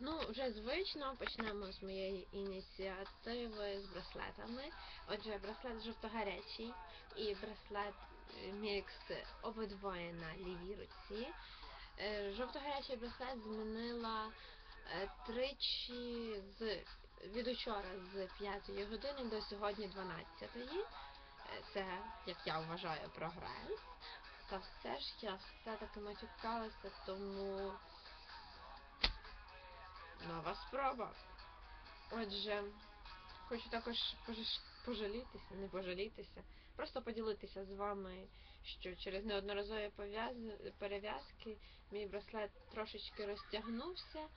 Ну, вже звично почнемо з моєї ініціативи з браслетами. Отже, браслет жовто-гарячий і браслет е, мікс обидвоє на лівій руці. Е, Жовто-гарячий браслет змінила е, тричі з від учора з 5 години до сьогодні 12. Е, Це, як я вважаю, прогрес. Та все ж я все-таки матюкалася, тому нова спроба. Отже, хочу також пожалітися, не пожалітися, просто поділитися з вами, що через неодноразові перев'язки мій браслет трошечки розтягнувся,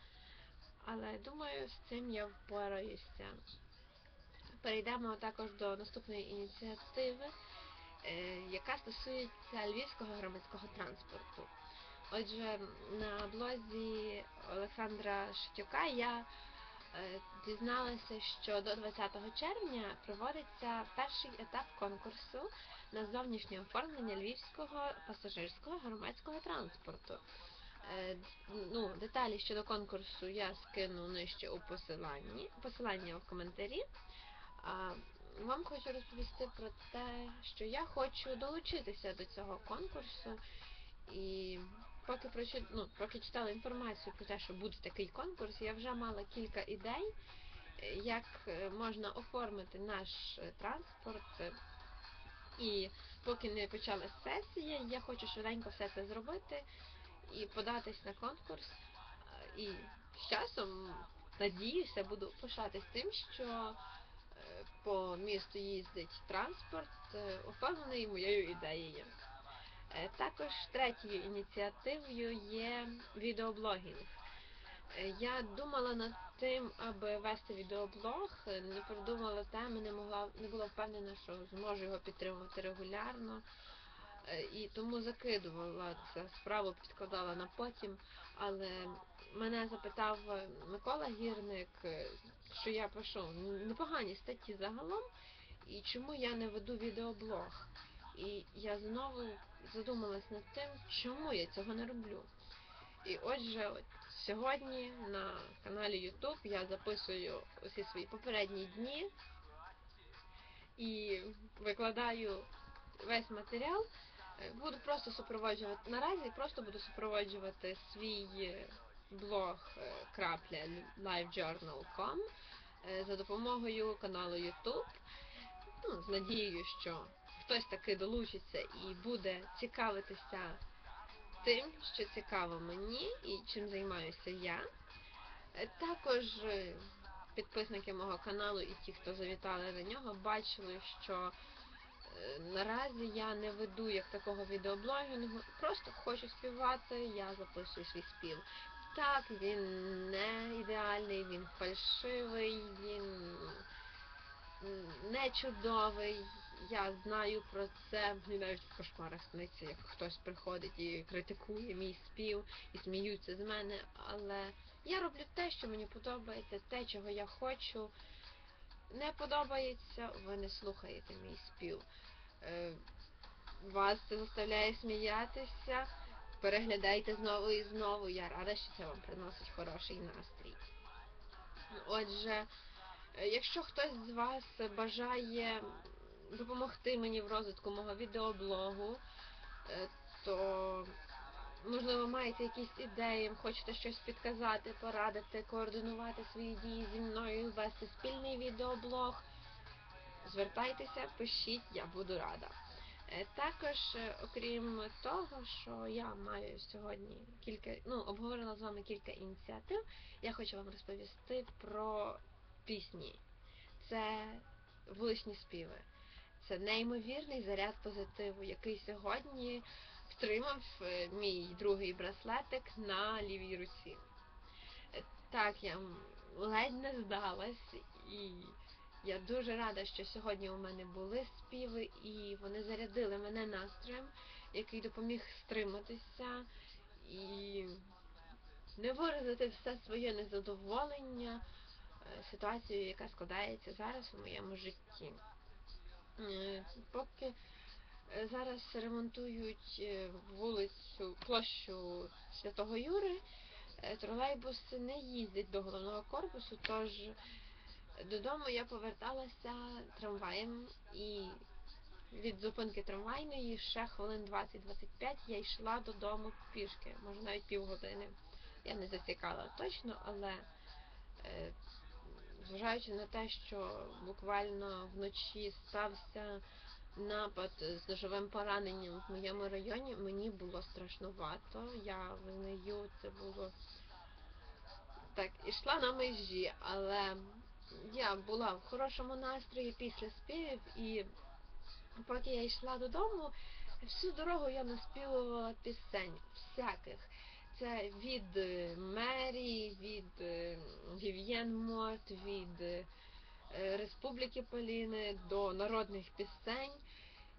але думаю, з цим я впораюся. Перейдемо також до наступної ініціативи, е, яка стосується львівського громадського транспорту. Отже, на блозі Олександра Шитюка я е, дізналася, що до 20 червня проводиться перший етап конкурсу на зовнішнє оформлення львівського пасажирського громадського транспорту. Е, Ну, деталі щодо конкурсу я скину нижче у посиланні, посилання в коментарі. Вам хочу розповісти про те, що я хочу долучитися до цього конкурсу. І поки прочит... ну, поки читала інформацію про те, що буде такий конкурс, я вже мала кілька ідей, як е, можна оформити наш е, транспорт. І поки не почалась сесія, я хочу швиденько все це зробити і податись на конкурс. І з часом, надіюся, буду пишатись тим, що е, по місту їздить транспорт, оформлений моєю ідеєю. Е, Також третьою ініціативою є відеоблогінг. Е, Я думала над тим, аби вести відеоблог, е, не придумала теми, не могла, не була впевнена, що зможу його підтримувати регулярно. І тому закидувала цю справу, підкладала на потім. Але мене запитав Микола Гірник, що я пишу непогані статті загалом, і чому я не веду відеоблог. І я знову задумалась над тим, чому я цього не роблю. І отже, от сьогодні на каналі YouTube я записую усі свої попередні дні і викладаю весь матеріал. Е, Буду просто супроводжувати наразі, просто буду супроводжувати свій е, блог е, крапля livejournal.com за допомогою каналу YouTube. Ну, з надією, що хтось таки долучиться і буде цікавитися тим, що цікаво мені і чим займаюся я. Е, Також е, підписники мого каналу і ті, хто завітали на нього, бачили, що е, наразі я не веду як такого відеоблогінгу, просто хочу співати, я записую свій спів. Так, він не ідеальний, він фальшивий, він не чудовий. Я знаю про це. Мені навіть в кошмарах сниться, як хтось приходить і критикує мій спів і сміються з мене. Але я роблю те, що мені подобається, те, чого я хочу. Не подобається, ви не слухаєте мій спів. Е, Вас це заставляє сміятися. Переглядайте знову і знову. Я рада, що це вам приносить хороший настрій. Отже, е, якщо хтось з вас бажає допомогти мені в розвитку мого відеоблогу, е, то можливо маєте якісь ідеї, хочете щось підказати, порадити, координувати свої дії зі мною, вести спільний відеоблог, звертайтеся, пишіть, я буду рада. Е, Також, е, окрім того, що я маю сьогодні кілька, ну, обговорила з вами кілька ініціатив, я хочу вам розповісти про пісні. Це вуличні співи. Це неймовірний заряд позитиву, який сьогодні втримав е, мій другий браслетик на лівій руці. Е, Так, я ледь не здалась, і я дуже рада, що сьогодні у мене були співи, і вони зарядили мене настроєм, який допоміг стриматися і не виразити все своє незадоволення е, ситуацією, яка складається зараз у моєму житті. Е, Поки е, зараз ремонтують е, вулицю, площу Святого Юри, Тролейбуси не їздять до головного корпусу, тож додому я поверталася трамваєм і від зупинки трамвайної ще хвилин 20-25 я йшла додому пішки, може навіть півгодини. Я не засікала точно, але зважаючи на те, що буквально вночі стався напад з ножовим пораненням в моєму районі, мені було страшнувато. Я визнаю, це було так, ішла на межі, але я була в хорошому настрої після співів, і поки я йшла додому, всю дорогу я наспівувала пісень всяких. Це від е, Мері, від е, Вів'єн Морт, від е, Республіки Поліни до народних пісень.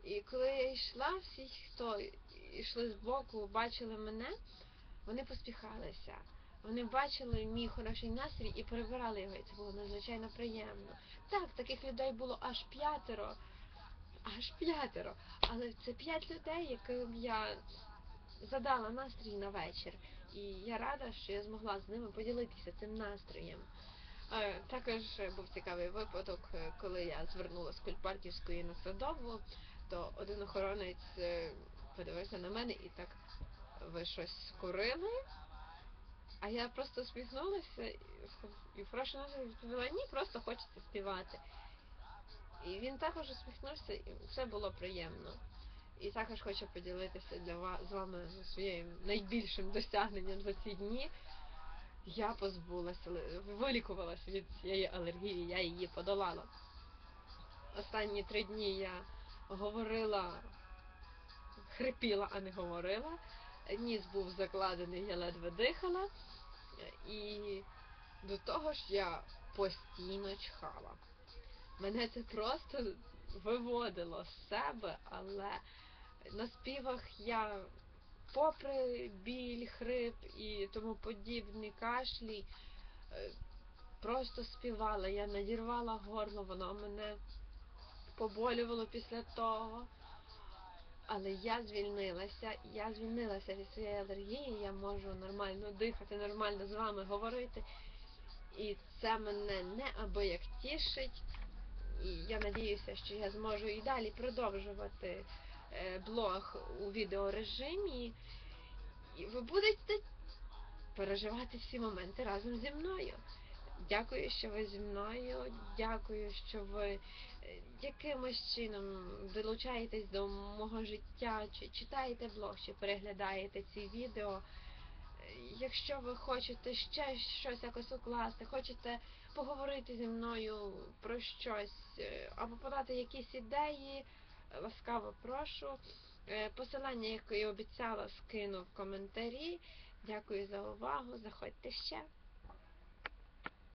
І коли я йшла, всі, хто йшли збоку, бачили мене, вони поспіхалися. Вони бачили мій хороший настрій і перебирали його, і це було надзвичайно приємно. Так, таких людей було аж п'ятеро, аж п'ятеро. Але це п'ять людей, яким я задала настрій на вечір. І я рада, що я змогла з ними поділитися цим настроєм. Е, Також був цікавий випадок, е, коли я звернулася з Кульпарківської на Садову, то один охоронець е, подивився на мене і так, ви щось курили? А я просто усміхнулася і прошу відповіла, ні, просто хочеться співати. І він також усміхнувся, і все було приємно. І також хочу поділитися для вас з вами своїм найбільшим досягненням за ці дні. Я позбулася, вилікувалася від цієї алергії, я її подолала. Останні три дні я говорила, хрипіла, а не говорила. Ніс був закладений, я ледве дихала. І до того ж я постійно чхала. Мене це просто виводило з себе, але на співах я, попри біль, хрип і тому подібні кашлі, е, просто співала. Я надірвала горло, воно мене поболювало після того. Але я звільнилася, я звільнилася від своєї алергії, я можу нормально дихати, нормально з вами говорити. І це мене неабияк тішить. І я надіюся, що я зможу і далі продовжувати блог у відеорежимі. І ви будете переживати всі моменти разом зі мною. Дякую, що ви зі мною. Дякую, що ви е, якимось чином долучаєтесь до мого життя, чи читаєте блог, чи переглядаєте ці відео. Е, Якщо ви хочете ще щось якось укласти, хочете поговорити зі мною про щось е, або подати якісь ідеї, ласкаво прошу. Е, Посилання, яке я обіцяла, скину в коментарі. Дякую за увагу. Заходьте ще.